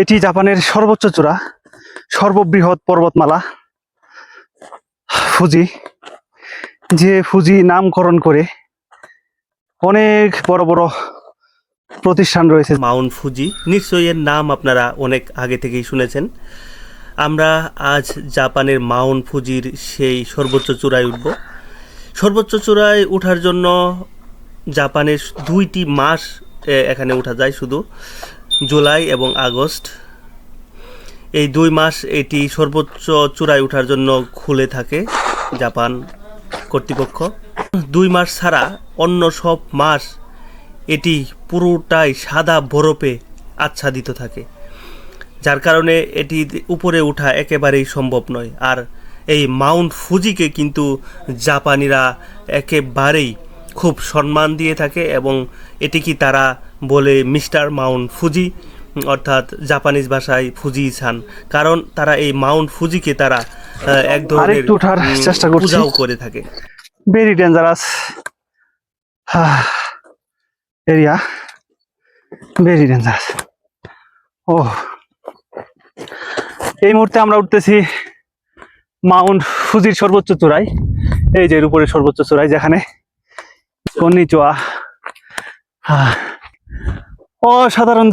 এটি জাপানের সর্বোচ্চ চূড়া, সর্ববৃহৎ পর্বতমালা, ফুজি, যে ফুজি নামকরণ করে অনেক বড় বড় প্রতিষ্ঠান রয়েছে। মাউন্ট ফুজি, নিশ্চয়ই এর নাম আপনারা অনেক আগে থেকেই শুনেছেন। আমরা আজ জাপানের মাউন্ট ফুজির সেই সর্বোচ্চ চূড়ায় উঠব। সর্বোচ্চ চূড়ায় ওঠার জন্য জাপানের দুইটি মাস এখানে ওঠা যায় শুধু। জুলাই এবং আগস্ট। এই দুই মাস এটি সর্বোচ্চ চূড়ায় ওঠার জন্য খুলে থাকে জাপান কর্তৃপক্ষ। দুই মাস ছাড়া অন্য সব মাস এটি পুরোটাই সাদা বরফে আচ্ছাদিত থাকে, যার কারণে এটি উপরে ওঠা একেবারেই সম্ভব নয়। আর এই মাউন্ট ফুজিকে কিন্তু জাপানিরা একেবারেই খুব সম্মান দিয়ে থাকে এবং এটিকে তারা বলে মিস্টার মাউন্ট ফুজি অর্থাৎ জাপানিজ ভাষায় ফুজি ছান কারণ তারা এই মাউন্ট ফুজিকে তারা এক ধরনের ওঠার চেষ্টা করছি। পূজাও করে থাকে। Very dangerous area very dangerous ও এই মুহূর্তে আমরা উঠতেছি মাউন্ট ফুজির সর্বোচ্চ চূড়ায়। এই যে এর উপরে সর্বোচ্চ চূড়ায় যেখানে কন্নিচোয়া অসাধারণ